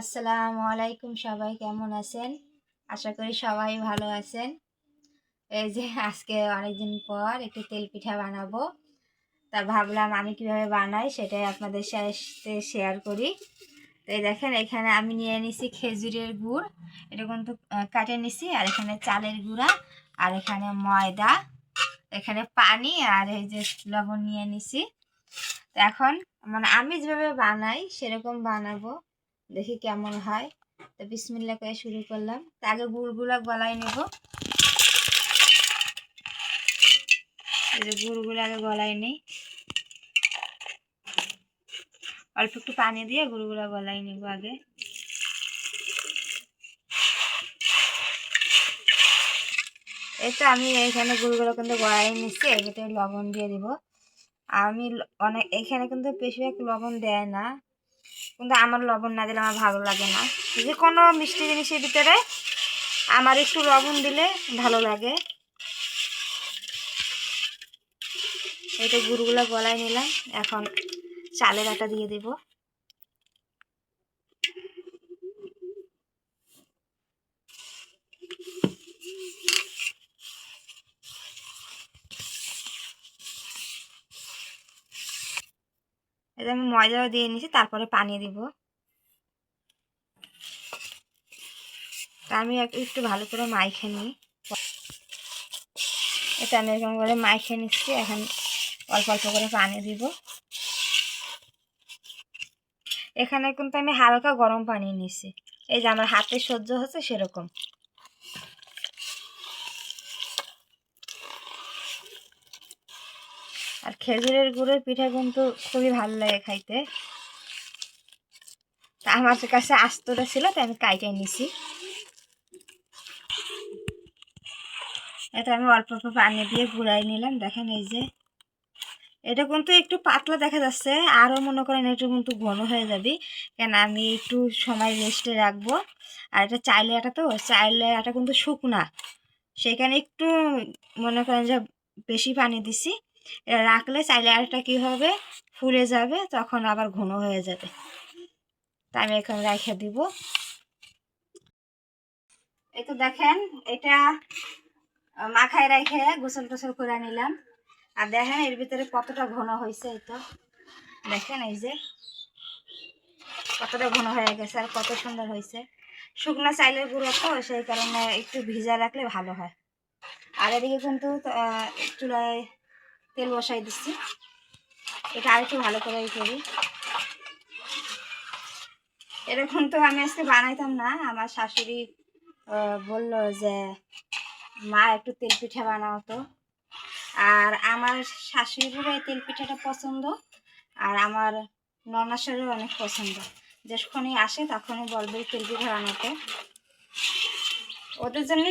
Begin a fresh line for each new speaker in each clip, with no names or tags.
আসসালামু আলাইকুম সবাই, কেমন আছেন? আশা করি সবাই ভালো আছেন। এই যে আজকে অনেকদিন পর একটু তেল পিঠা বানাবো। তা ভাবলাম আমি কীভাবে বানাই সেটাই আপনাদের সাথে শেয়ার করি। তো এই দেখেন, এখানে আমি নিয়ে নিছি খেজুরের গুড়। এটা কিন্তু কাটে নিছি, আর এখানে চালের গুঁড়া, আর এখানে ময়দা, এখানে পানি, আর এই যে লবণ নিয়ে নিছি। তো এখন মানে আমি যেভাবে বানাই সেরকম বানাবো। দেখি কেমন হয়। তো বিসমিল্লা করে শুরু করলাম। তো আগে গুড়গুলো গলায় নেব। গুড়গুলো আগে গলায় নেই। অল্প একটু পানি দিয়ে গুড়গুলো গলায় নেব আগে। এই তো আমি এইখানে গুড়গুলো কিন্তু গলায় নিচ্ছি, এর ভিতরে লবণ দিয়ে দিব। আমি অনেক এখানে কিন্তু বেশিরভাগ লবণ দেয় না। কিন্তু আমার লবণ না দিলে আমার ভালো লাগে না। যে কোনো মিষ্টি জিনিসের ভিতরে আমার একটু লবণ দিলে ভালো লাগে। এইটা গুড়গুলো গলায় নিলাম, এখন চালের আটা দিয়ে দেব। এটা আমি ময়দাও দিয়ে নিয়েছি, তারপরে পানি দিব। তা আমি একটু ভালো করে মাইখে নিই। এটা আমি এরকম করে মাইখে নিচ্ছি, এখন অল্প অল্প করে পানি দিব। এখানে কিন্তু আমি হালকা গরম পানি নিছি এই যে আমার হাতে সহ্য হচ্ছে সেরকম। আর খেজুরের গুড়ের পিঠা কিন্তু খুবই ভালো লাগে খাইতে। তা আমার কাছে আস্তটা ছিল, তাই আমি কাইটে নিছি। এটা আমি অল্প অল্প পানি দিয়ে গুড়াই নিলাম। দেখেন এই যে, এটা কিন্তু একটু পাতলা দেখা যাচ্ছে, আরও মনে করেন একটু কিন্তু ঘন হয়ে যাবে। কেন আমি একটু সময় রেস্টে রাখব। আর এটা চাইলে আটা তো, চাইলে আটা কিন্তু শুকনা। সেখানে একটু মনে করেন যে বেশি পানি দিছি। রাখলে চাইলে আরেকটা কী হবে? ফুলে যাবে, তখন আবার ঘন হয়ে যাবে। তা আমি এখন রেখে দিব। এই তো দেখেন, এটা মাখায় রেখে গোসল টোসল করে নিলাম। আর দেখেন, এর ভিতরে কতটা ঘন হয়েছে এই তো। দেখেন এই যে, কতটা ঘন হয়ে গেছে আর কত সুন্দর হয়েছে। শুকনো চাইলের গুঁড়ো তো, সেই কারণে একটু ভিজা রাখলে ভালো হয়। আর এদিকে কিন্তু চুলায় তেল বসাই দিচ্ছি। এটা আরেকটু ভালো করে ই করি। এরকম তো আমি আজকে বানাইতাম না। আমার শাশুড়ি বলল যে, মা, একটু তেল পিঠা বানাও তো। আর আমার শাশুড়িরও এই তেল পিঠাটা পছন্দ, আর আমার ননাসেরও অনেক পছন্দ। যখনই আসে তখনই বলবে তেল পিঠা বানাতে। ওদের জন্য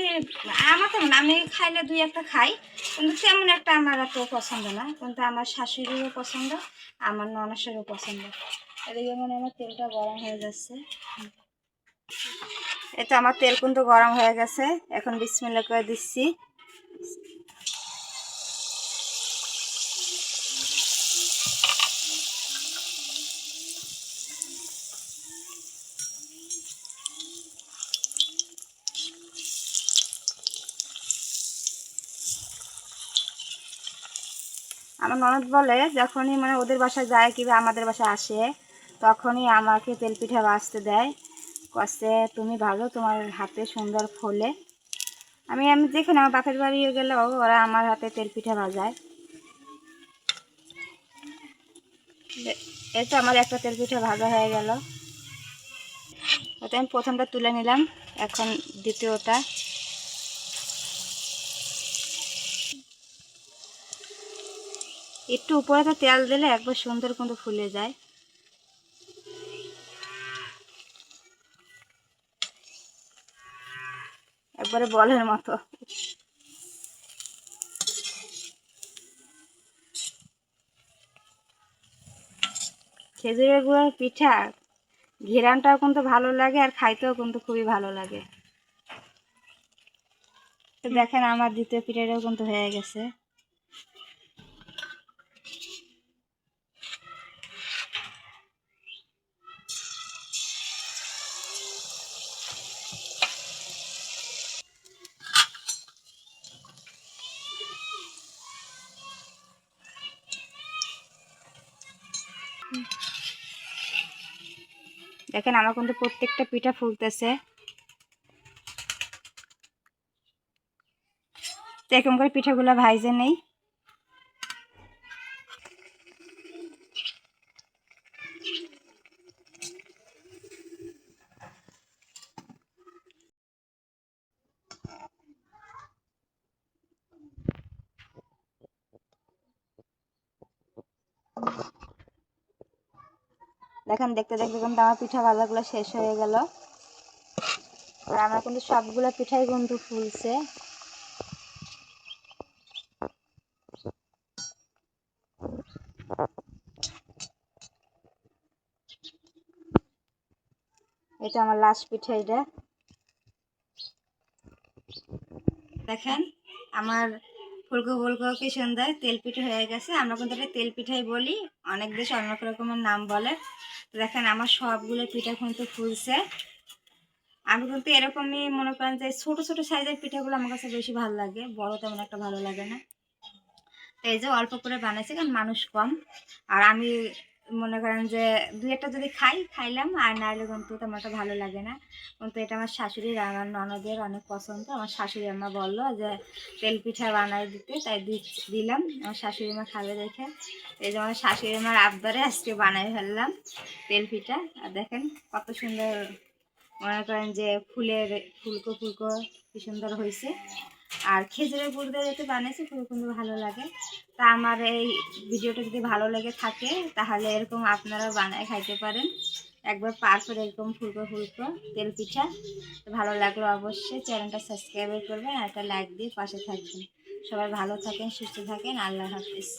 আমার তেমন আমি খাইলে দুই একটা খাই, কিন্তু তেমন একটা আমার এত পছন্দ না, কিন্তু আমার শাশুড়িরও পছন্দ, আমার ননাসেরও পছন্দ। এদিকে মানে আমার তেলটা গরম হয়ে যাচ্ছে। এটা তো আমার তেল কিন্তু গরম হয়ে গেছে, এখন বিসমিল্লা করে দিচ্ছি। আমার ননদ বলে, যখনই মানে ওদের বাসায় যায় কিংবা আমাদের বাসায় আসে, তখনই আমাকে তেল পিঠা ভাজতে দেয়। কষে তুমি ভালো, তোমার হাতে সুন্দর ফোলে। আমি আমি যেখানে, আমার বাপের বাড়ি গেলেও ওরা আমার হাতে তেল পিঠা ভাজায়। এই তো আমার একটা তেল পিঠা ভাজা হয়ে গেল। ওটা আমি প্রথমটা তুলে নিলাম, এখন দ্বিতীয়টা। একটু উপরে তো তেল দিলে একবার সুন্দর কিন্তু ফুলে যায়। একবারে বলের মতো। খেজুরের গুঁড়োর পিঠা, ঘেরানটাও কিন্তু ভালো লাগে আর খাইতেও কিন্তু খুবই ভালো লাগে। দেখেন আমার দ্বিতীয় পিঠাটাও কিন্তু হয়ে গেছে। দেখেন আমার কিন্তু প্রত্যেকটা পিঠা ফুলতেছে। এরকম করে পিঠাগুলো ভাইজে নেই। দেখেন, দেখতে দেখতে কিন্তু আমার পিঠা ভাজাগুলো শেষ হয়ে গেল। আর আমার কিন্তু সবগুলো পিঠাই কিন্তু ফুলছে। এটা আমার লাস্ট পিঠা এটা। দেখেন, আমার ফুলকো ফুলকো কি সুন্দর তেল পিঠে হয়ে গেছে। আমরা কিন্তু এটা তেল পিঠাই বলি। অনেক দেশে অনেক রকমের নাম বলে। তো দেখেন, আমার সবগুলো পিঠা কিন্তু ফুলছে। আমি কিন্তু এরকমই মনে করেন যে ছোটো ছোটো সাইজের পিঠাগুলো আমার কাছে বেশি ভালো লাগে। বড় তেমন একটা ভালো লাগে না। এই যে অল্প করে বানাইছি, কারণ মানুষ কম। আর আমি মনে করেন যে দুই একটা যদি খাই, খাইলাম, আর নাহলে কিন্তু তেমন একটা ভালো লাগে না। কিন্তু এটা আমার শাশুড়ির আমার ননদের অনেক পছন্দ। আমার শাশুড়ি আম্মা বলল যে, তেল পিঠা বানাই দিতে, তাই দি- দিলাম। আমার শাশুড়ি মা খাবে দেখে এই যে আমার শাশুড়ি মার আবদারে আজকে বানাই ফেললাম তেল পিঠা। আর দেখেন কত সুন্দর মনে করেন যে ফুলের ফুলকো ফুলকো কি সুন্দর হয়েছে। আর খেজুরের গুড় দিয়ে যাতে বানিয়েছি খুবই কিন্তু ভালো লাগে। তা আমার এই ভিডিওটা যদি ভালো লেগে থাকে, তাহলে এরকম আপনারা বানায় খাইতে পারেন। একবার পারফেক্ট এরকম ফুলকো ফুলকো তেল পিঠা। ভালো লাগল অবশ্যই, চ্যানেলটা সাবস্ক্রাইব করবেন আর একটা লাইক দিয়ে পাশে থাকবেন। সবাই ভালো থাকেন, সুস্থ থাকেন, আল্লাহ হাফিজ।